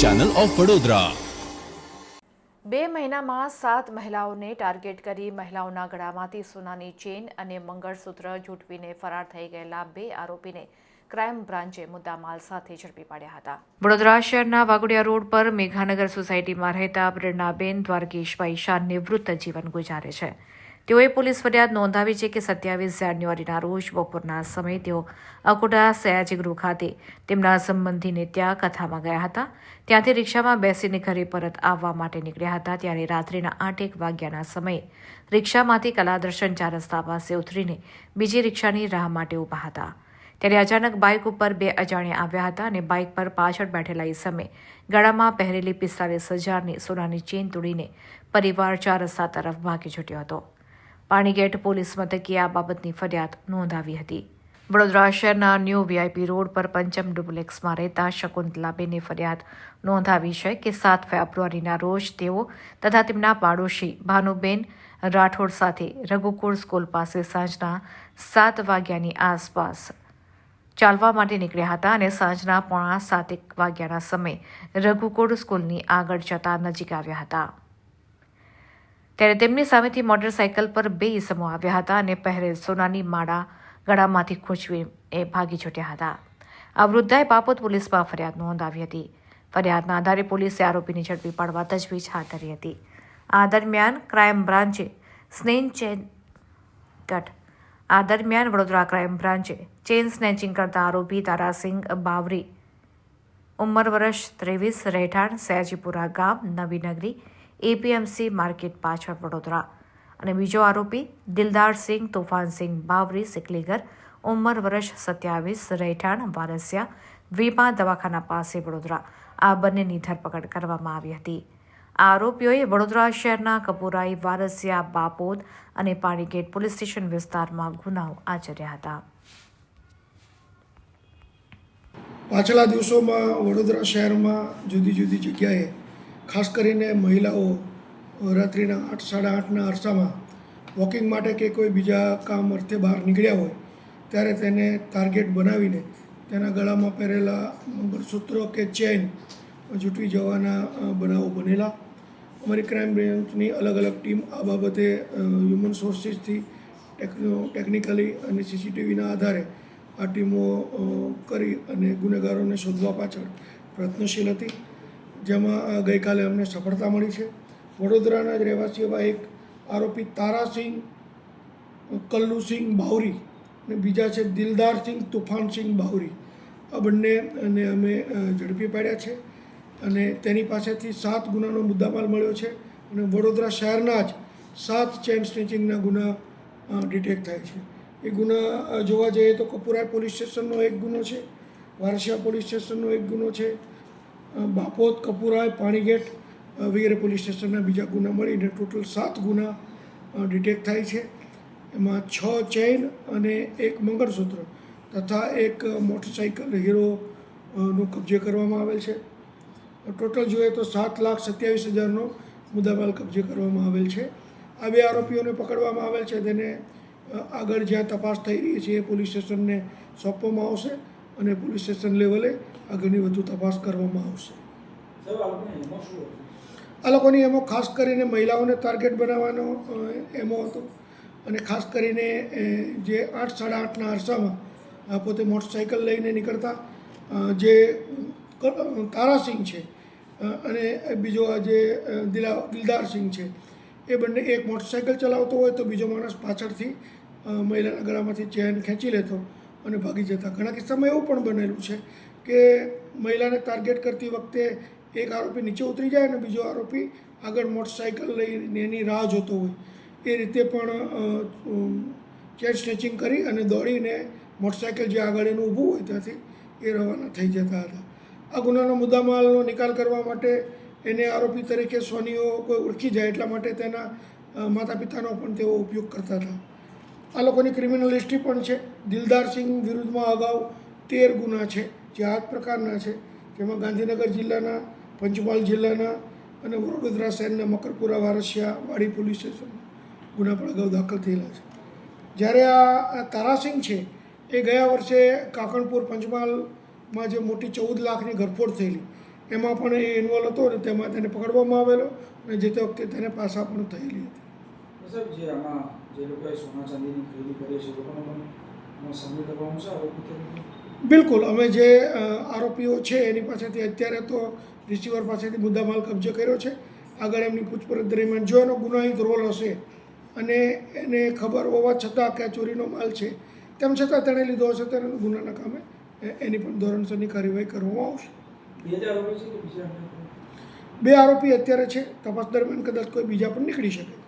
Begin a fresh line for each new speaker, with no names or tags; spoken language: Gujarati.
ચેનલ ઓફ વડોદરા
બે મહિનામાં સાત મહિલાઓને ટાર્ગેટ કરી મહિલાઓના ગળામાંથી સોનાની ચેન અને મંગળસૂત્ર ઝૂંટવીને ફરાર થઈ ગયેલા બે આરોપીને ક્રાઇમ બ્રાન્ચે મુદ્દામાલ સાથે ઝડપી પાડ્યા હતા. વડોદરા શહેરના વાઘોડિયા રોડ પર મેઘાનગર સોસાયટીમાં રહેતા પ્રેરણાબેન દ્વારકેશભાઈ શાહ નિવૃત્ત જીવન ગુજારે છે. તેઓએ પોલીસ ફરિયાદ નોંધાવી છે કે સત્યાવીસ જાન્યુઆરીના રોજ બપોરના સમયે તેઓ અકોટા સયાજી ગૃહ ખાતે તેમના સંબંધીને ત્યાં કથામાં ગયા હતા. ત્યાંથી રિક્ષામાં બેસીને ઘરે પરત આવવા માટે નીકળ્યા હતા. ત્યારે રાત્રિના આઠ એક વાગ્યાના સમયે રિક્ષામાંથી કલાદર્શન ચાર રસ્તા પાસે ઉતરીને બીજી રિક્ષાની રાહ માટે ઊભા હતા. ત્યારે અચાનક બાઇક ઉપર બે અજાણ્યા આવ્યા હતા અને બાઇક પર પાછળ બેઠેલા સમયે ગળામાં પહેરેલી પિસ્તાલીસ હજારની સોનાની ચેન તોડીને પરિવાર ચાર રસ્તા તરફ ભાગી છૂટ્યો હતો. પાણીગેટ પોલીસ મથકે આ બાબતની ફરિયાદ નોંધાવી હતી. વડોદરા શહેરના ન્યૂ વીઆઈપી રોડ પર પંચમ ડુપ્લેક્સમાં રહેતા શકુંતલાબેને ફરિયાદ નોંધાવી છે કે સાત ફેબ્રુઆરીના રોજ તેઓ તથા તેમના પાડોશી ભાનુબેન રાઠોડ સાથે રઘુકુળ સ્કૂલ પાસે સાંજના સાત વાગ્યાની આસપાસ ચાલવા માટે નીકળ્યા હતા અને સાંજના પોણા સાતેક વાગ્યાના સમયે રઘુકુળ સ્કૂલની આગળ જતા નજીક આવ્યા હતા. ત્યારે તેમની સામેથી મોટરસાયકલ પર બે ઈસમો આવ્યા હતા અને પહેરે સોનાની માળા ગળામાંથી ખૂંચવી એ ભાગી છૂટ્યા હતા. આ વૃદ્ધાએ બાપોત પોલીસમાં ફરિયાદ નોંધાવી હતી. ફરિયાદના આધારે પોલીસે આરોપીને ઝડપી પાડવા તજવીજ હાથ ધરી હતી. આ દરમિયાન ક્રાઇમ બ્રાન્ચે સ્નેન ચેન કટ. આ દરમિયાન વડોદરા ક્રાઇમ બ્રાન્ચે ચેન સ્નેચિંગ કરતા આરોપી તારાસિંહ બાવરી, ઉંમર વર્ષ ત્રેવીસ, રહેઠાણ સયાજીપુરા ગામ નવીનગરી એપીએમસી માર્કેટ પાછળ વડોદરા. અને બીજો આરોપી દિલદારસિંહ તોફાનસિંહ બાવરી, સિકલીગર, ઉંમર વર્ષ સત્યાવીસ, રહેઠાણ વારસિયા, વીમા દવાખાના પાસે વડોદરા. આ બંનેની ધરપકડ કરવામાં આવી હતી. આરોપીઓએ વડોદરા શહેરના કપુરાઈ, વારસિયા, બાપોદ અને પાણીગેટ પોલીસ સ્ટેશન વિસ્તારમાં ગુનાઓ આચર્યા હતા.
પાછલા દિવસોમાં વડોદરા શહેરમાં જુદી જુદી જગ્યાએ ખાસ કરીને મહિલાઓ રાત્રિના આઠ, સાડા આઠના અરસામાં વોકિંગ માટે કે કોઈ બીજા કામ અર્થે બહાર નીકળ્યા હોય, ત્યારે તેને ટાર્ગેટ બનાવીને તેના ગળામાં પહેરેલા મંગળસૂત્રો કે ચેન જૂટવી જવાના બનાવો બનેલા. અમારી ક્રાઇમ બ્રાન્ચની અલગ અલગ ટીમ આ બાબતે હ્યુમન સોર્સિસથી ટેકનો, ટેકનિકલી અને સીસીટીવીના આધારે આ ટીમો કરી અને ગુનેગારોને શોધવા પાછળ પ્રયત્નશીલ હતી. જેમાં ગઈકાલે અમને સફળતા મળી છે. વડોદરાના જ રહેવાસી એવા એક આરોપી તારાસિંહ કલ્લુસિંહ બાવરી અને બીજા છે દિલદારસિંહ તુફાનસિંહ બાવરી. આ બંનેને અમે ઝડપી પાડ્યા છે અને તેની પાસેથી સાત ગુનાનો મુદ્દામાલ મળ્યો છે અને વડોદરા શહેરના જ સાત ચેન સ્નેચિંગના ગુના ડિટેક્ટ થાય છે. એ ગુના જોવા જઈએ તો કપુરાય પોલીસ સ્ટેશનનો એક ગુનો છે, વારસિયા પોલીસ સ્ટેશનનો એક ગુનો છે બાપોદ કપુરાય પાણીગેટ વગેરે પોલીસ સ્ટેશનના બીજા ગુના મળીને ટોટલ સાત ગુના ડિટેક્ટ થાય છે. એમાં છ ચેઇન અને એક મંગળસૂત્ર તથા એક મોટરસાઇકલ હીરો અ, નો કબજે કરવામાં આવેલ છે. ટોટલ જોઈએ તો સાત લાખ સત્યાવીસ હજારનો મુદ્દામાલ કબજે કરવામાં આવેલ છે. આ બે આરોપીઓને પકડવામાં આવેલ છે. તેને આગળ જ્યાં તપાસ થઈ રહી છે એ પોલીસ સ્ટેશનને સોંપવામાં આવશે અને પોલીસ સ્ટેશન લેવલે આગળની વધુ તપાસ કરવામાં આવશે. આ લોકોની એમાં ખાસ કરીને મહિલાઓને ટાર્ગેટ બનાવવાનો એમો હતો. અને ખાસ કરીને જે આઠ સાડા આઠના અરસામાં પોતે મોટરસાઇકલ લઈને નીકળતા જે તારાસિંહ છે અને બીજો આ જે દિલા દિલદારસિંહ છે એ બંને એક મોટરસાઇકલ ચલાવતો હોય તો બીજો માણસ પાછળથી મહિલાના ગળામાંથી ચેન ખેંચી લેતો અને ભાગી જતા. ઘણા કિસ્સામાં એવું પણ બનેલું છે કે મહિલાને ટાર્ગેટ કરતી વખતે એક આરોપી નીચે ઉતરી જાય અને બીજો આરોપી આગળ મોટરસાઇકલ લઈને એની રાહ જોતો હોય. એ રીતે પણ ચેર સ્નેચિંગ કરી અને દોડીને મોટરસાઇકલ જે આગળ એનું ઊભું હોય ત્યાંથી એ રવાના થઈ જતા હતા. આ ગુનાનો મુદ્દામાલનો નિકાલ કરવા માટે એને આરોપી તરીકે સોનીઓ કોઈ ઓળખી જાય એટલા માટે તેના માતા પિતાનો પણ તેઓ ઉપયોગ કરતા હતા. આ લોકોની ક્રિમિનલ હિસ્ટ્રી પણ છે. દિલદારસિંહ વિરુદ્ધમાં અગાઉ તેર ગુના છે. જે આ પ્રકારના છે, જેમાં ગાંધીનગર જિલ્લાના, પંચમહાલ જિલ્લાના અને વડોદરા શહેરના મકરપુરા, વારસિયા, વાડી પોલીસ સ્ટેશન ગુના પણ અગાઉ દાખલ થયેલા છે. જ્યારે આ તારાસિંહ છે, એ ગયા વર્ષે કાકણપુર પંચમહાલમાં જે મોટી ચૌદ લાખની ઘરફોડ થયેલી, એમાં પણ એ ઇન્વોલ્વ હતો અને તેમાં તેને પકડવામાં આવેલો અને જે તે વખતે તેને પાછા પણ થયેલી હતી.
સોના ચાંદીની ખરીદી કરી છે
બિલકુલ અમે જે આરોપીઓ છે એની પાસેથી અત્યારે તો રિસીવર પાસેથી મુદ્દામાલ કબજે કર્યો છે. આગળ એમની પૂછપરછ દરમિયાન જો એનો ગુનાહિત રોલ હશે અને એને ખબર હોવા છતાં કે આ ચોરીનો માલ છે તેમ છતાં તેણે લીધો હશે તો એને ગુનાના કામે એની પણ ધોરણસરની કાર્યવાહી કરવામાં આવશે? બે આરોપી અત્યારે છે તપાસ દરમિયાન કદાચ કોઈ બીજા પણ નીકળી શકે.